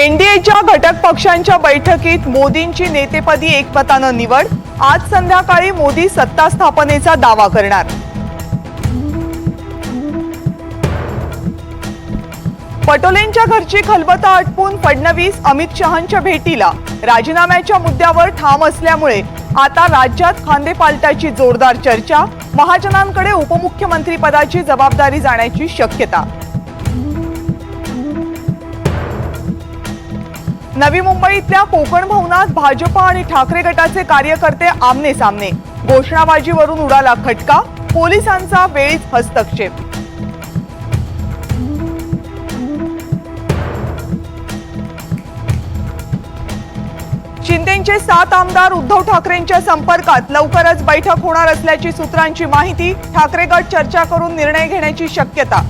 एनडीएच्या घटक पक्षांच्या बैठकीत मोदींची नेतेपदी एकमतानं निवड. आज संध्याकाळी मोदी सत्ता स्थापनेचा दावा करणार. पटोलेंच्या घरची खलबता आटपून फडणवीस अमित शहांच्या भेटीला. राजीनाम्याच्या मुद्द्यावर ठाम असल्यामुळे आता राज्यात खांदेपालटाची जोरदार चर्चा. महाजनांकडे उपमुख्यमंत्री पदाची जबाबदारी जाण्याची शक्यता. नवी मुंबईतल्या कोकण भवनात भाजपा आणि ठाकरे गटाचे कार्यकर्ते आमने सामने. घोषणाबाजीवरून उडाला खटका पोलिसांचा वेळीच हस्तक्षेप. शिंदेचे सात आमदार उद्धव ठाकरेंच्या संपर्कात लवकरच बैठक होणार असल्याची सूत्रांची माहिती ठाकरे गट चर्चा करून निर्णय घेण्याची शक्यता.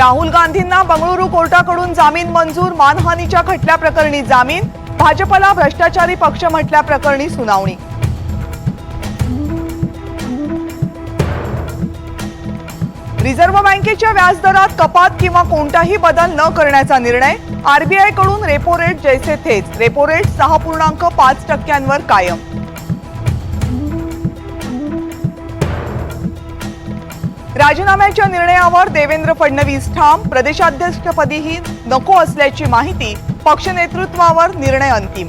राहुल गांधींना बंगळुरू कोर्टाकडून जामीन मंजूर मानहानीच्या खटल्याप्रकरणी जामीन भाजपला भ्रष्टाचारी पक्ष म्हटल्याप्रकरणी सुनावणी. रिझर्व्ह बँकेच्या व्याजदरात कपात किंवा कोणताही बदल न करण्याचा निर्णय आरबीआयकडून रेपो रेट जैसे थेच रेपो रेट सहा पूर्णांक पाच टक्क्यांवर कायम. राजीनाम्याच्या निर्णयावर देवेंद्र फडणवीस ठाम. प्रदेशाध्यक्षपदीही नको असल्याची माहिती पक्षनेतृत्वावर निर्णय अंतिम.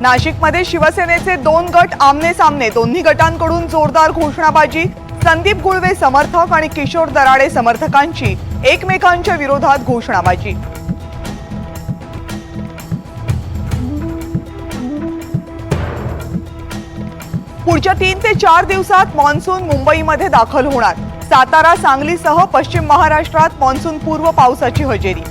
नाशिकमध्ये शिवसेनेचे दोन गट आमने सामने दोन्ही गटांकडून जोरदार घोषणाबाजी. संदीप गुळवे समर्थक आणि किशोर दराडे समर्थकांची एकमेकांच्या विरोधात घोषणाबाजी. पुढच्या तीन ते चार दिवसात मान्सून मुंबईमध्ये दाखल होणार. सातारा सांगलीसह पश्चिम महाराष्ट्रात मान्सून पूर्व पावसाची हजेरी.